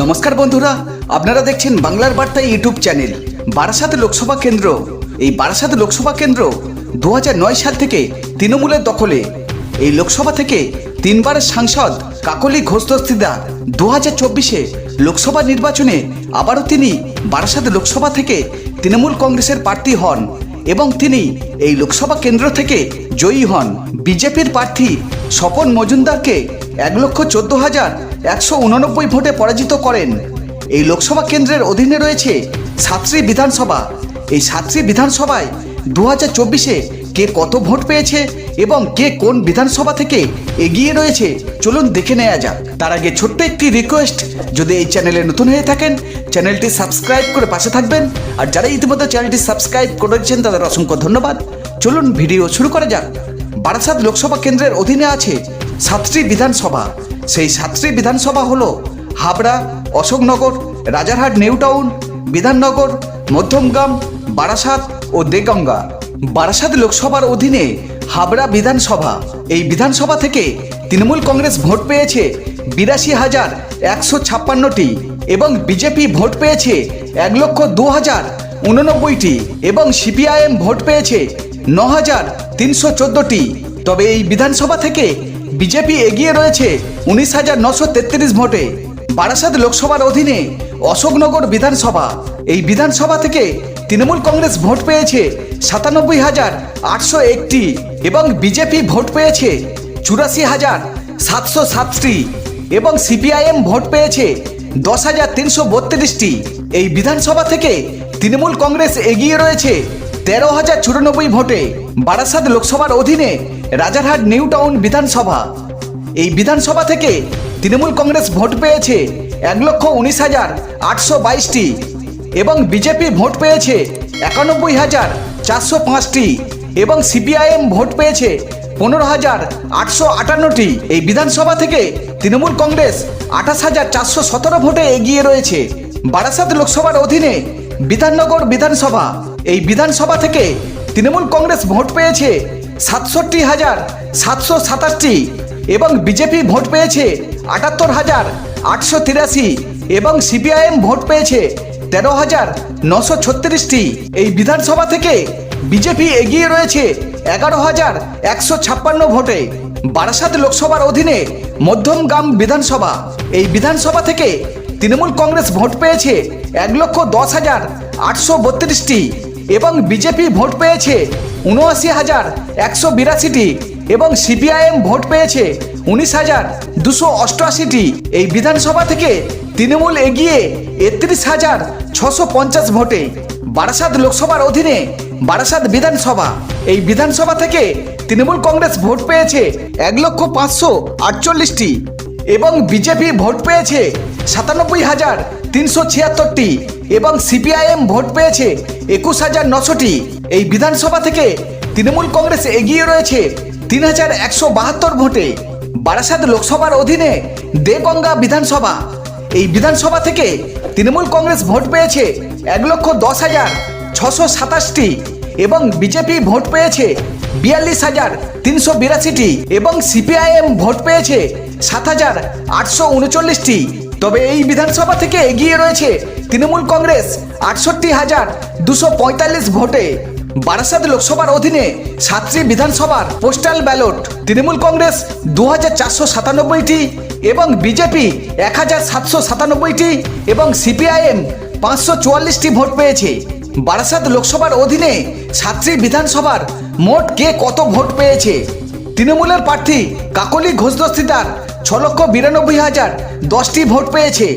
নমস্কার বন্ধুরা, আপনারা দেখছেন বাংলার বার্তা ইউটিউব চ্যানেল, বারাসাত লোকসভা কেন্দ্র। এই বারাসাত লোকসভা কেন্দ্র দু হাজার নয় সাল থেকে তৃণমূলের দখলে। এই লোকসভা থেকে তিনবার সাংসদ কাকলি ঘোষ দস্তিদার। দু হাজার চব্বিশে লোকসভা নির্বাচনে আবারও তিনি বারাসাত লোকসভা থেকে তৃণমূল কংগ্রেসের প্রার্থী হন এবং তিনি এই লোকসভা কেন্দ্র থেকে জয়ী হন। বিজেপির প্রার্থী স্বপন মজুমদারকে এক লক্ষ চোদ্দ হাজার একশো উননব্বই ভোটে পরাজিত করেন। এই লোকসভা কেন্দ্রের অধীনে রয়েছে সাতটি বিধানসভা। এই সাতটি বিধানসভায় দু হাজার চব্বিশে কে কত ভোট পেয়েছে এবং কে কোন বিধানসভা থেকে এগিয়ে রয়েছে, চলুন দেখে নেওয়া যাক। তার আগে ছোট্ট একটি রিকোয়েস্ট যদি এই চ্যানেলে নতুন হয়ে থাকেন, চ্যানেলটি সাবস্ক্রাইব করে পাশে থাকবেন। আর যারা ইতিমধ্যে চ্যানেলটি সাবস্ক্রাইব করেছেন তাদের অসংখ্য ধন্যবাদ। চলুন ভিডিও শুরু করা যাক। বারাসাত লোকসভা কেন্দ্রের অধীনে আছে সাতটি বিধানসভা। সেই সাতটি বিধানসভা হলো হাবড়া, অশোকনগর, রাজারহাট নিউ টাউন বিধাননগর, মধ্যমগ্রাম, বারাসাত ও দেগঙ্গা। বারাসাত লোকসভার অধীনে হাবড়া বিধানসভা। এই বিধানসভা থেকে তৃণমূল কংগ্রেস ভোট পেয়েছে বিরাশি হাজার একশো ছাপ্পান্নটি এবং বিজেপি ভোট পেয়েছে এক লক্ষ দু হাজার উননব্বইটি এবং সিপিআইএম ভোট পেয়েছে ন হাজার তিনশো চোদ্দোটি। তবে এই বিধানসভা থেকে বিজেপি এগিয়ে রয়েছে উনিশ হাজার নশো তেত্রিশ ভোটে। বারাসাত লোকসভার অধীনে অশোকনগর বিধানসভা। এই বিধানসভা থেকে তৃণমূল কংগ্রেস ভোট পেয়েছে সাতানব্বই হাজার আটশো একটি এবং বিজেপি ভোট পেয়েছে চুরাশি হাজার সাতশো সাতটি এবং সিপিআইএম ভোট পেয়েছে দশ হাজার তিনশো বত্রিশটি। এই বিধানসভা থেকে তৃণমূল কংগ্রেস এগিয়ে রয়েছে তেরো হাজার চুরানব্বই ভোটে বারাসাত লোকসভার অধীনে রাজারহাট নিউ টাউন বিধানসভা। এই বিধানসভা থেকে তৃণমূল কংগ্রেস ভোট পেয়েছে এক লক্ষ উনিশ হাজার আটশো বাইশটি এবং বিজেপি ভোট পেয়েছে একানব্বই হাজার চারশো পাঁচটি এবং সিপিআইএম ভোট পেয়েছে পনেরো হাজার আটশো আটান্নটি। এই বিধানসভা থেকে তৃণমূল কংগ্রেস আঠাশ হাজার চারশো সতেরো ভোটে এগিয়ে রয়েছে। বারাসাত লোকসভার অধীনে বিধাননগর বিধানসভা। এই বিধানসভা থেকে তৃণমূল কংগ্রেস ভোট পেয়েছে সাতষট্টি হাজার সাতশো সাতাশটি এবং বিজেপি ভোট পেয়েছে আটাত্তর হাজার আটশো তিরাশি এবং সিপিআইএম ভোট পেয়েছে তেরো হাজার নশো ছত্রিশটি। এই বিধানসভা থেকে বিজেপি এগিয়ে রয়েছে এগারো হাজার একশো ছাপ্পান্ন ভোটে। বারাসাত লোকসভার অধীনে মধ্যমগ্রাম বিধানসভা। এই বিধানসভা থেকে তৃণমূল কংগ্রেস ভোট পেয়েছে এক লক্ষ দশ হাজার আটশো বত্রিশটি এবং বিজেপি ভোট পেয়েছে উনআশি হাজার একশো বিরাশিটি এবং সিপিআইএম ভোট পেয়েছে উনিশ হাজার দুশো অষ্টআশিটি। এই বিধানসভা থেকে তৃণমূল এগিয়ে একত্রিশ হাজার ছশো পঞ্চাশ ভোটে বারাসাত লোকসভার অধীনে বারাসাত বিধানসভা। এই বিধানসভা থেকে তৃণমূল কংগ্রেস ভোট পেয়েছে এক লক্ষ পাঁচশো আটচল্লিশটি এবং বিজেপি ভোট পেয়েছে সাতানব্বই হাজার তিনশো ছিয়াত্তরটি এবং সিপিআইএম ভোট পেয়েছে একুশ হাজার নশোটি। এই বিধানসভা থেকে তৃণমূল কংগ্রেস এগিয়ে রয়েছে তিন হাজার একশো বাহাত্তর ভোটে। বারাসাত লোকসভার অধীনে দেগঙ্গা বিধানসভা। এই বিধানসভা থেকে তৃণমূল কংগ্রেস ভোট পেয়েছে এক লক্ষ দশ হাজার ছশো সাতাশটি এবং বিজেপি ভোট পেয়েছে বিয়াল্লিশ হাজার তিনশো বিরাশিটি এবং সিপিআইএম ভোট পেয়েছে সাত হাজার আটশো উনচল্লিশটি। তবে এই বিধানসভা থেকে এগিয়ে রয়েছে তৃণমূল কংগ্রেস আটষট্টি হাজার দুশো পঁয়তাল্লিশ ভোটে। বারাসাত লোকসভার অধীনে সাতটি বিধানসভার পোস্টাল ব্যালট। তৃণমূল কংগ্রেস দু হাজার চারশো সাতানব্বইটি এবং বিজেপি এক হাজার সাতশো সাতানব্বইটি এবং সিপিআইএম পাঁচশো চুয়াল্লিশটি ভোট পেয়েছে। বারাসাত লোকসভার অধীনে সাতটি বিধানসভার মোট কে কত ভোট পেয়েছে? তৃণমূলের প্রার্থী কাকলি ঘোষ দস্তিদার ছ লক্ষ বিরানব্বই হাজার দশটি ভোট পেয়েছে,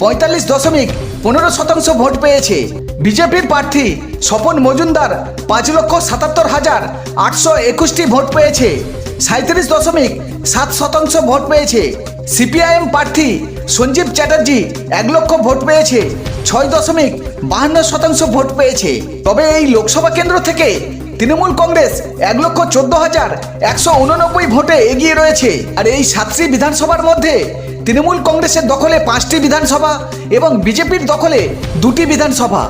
পঁয়তাল্লিশ দশমিক পনেরো শতাংশ ভোট পেয়েছে। বিজেপির প্রার্থী স্বপন মজুমদার পাঁচ লক্ষ সাতাত্তর হাজার আটশো একুশটি ভোট পেয়েছে সাঁত্রিশ দশমিক সাত শতাংশ ভোট পেয়েছে। সিপিআইএম প্রার্থী সঞ্জীব চ্যাটার্জি এক লক্ষ ভোট পেয়েছে, ছয় দশমিক বাহান্ন শতাংশ ভোট পেয়েছে। তবে এই লোকসভা কেন্দ্র থেকে তৃণমূল কংগ্রেস এক লক্ষ চোদ্দ হাজার একশো উননব্বই ভোটে এগিয়ে রয়েছে। আর এই সাতটি বিধানসভার মধ্যে তৃণমূল কংগ্রেসের দখলে পাঁচটি বিধানসভা এবং বিজেপির দখলে দুটি বিধানসভা।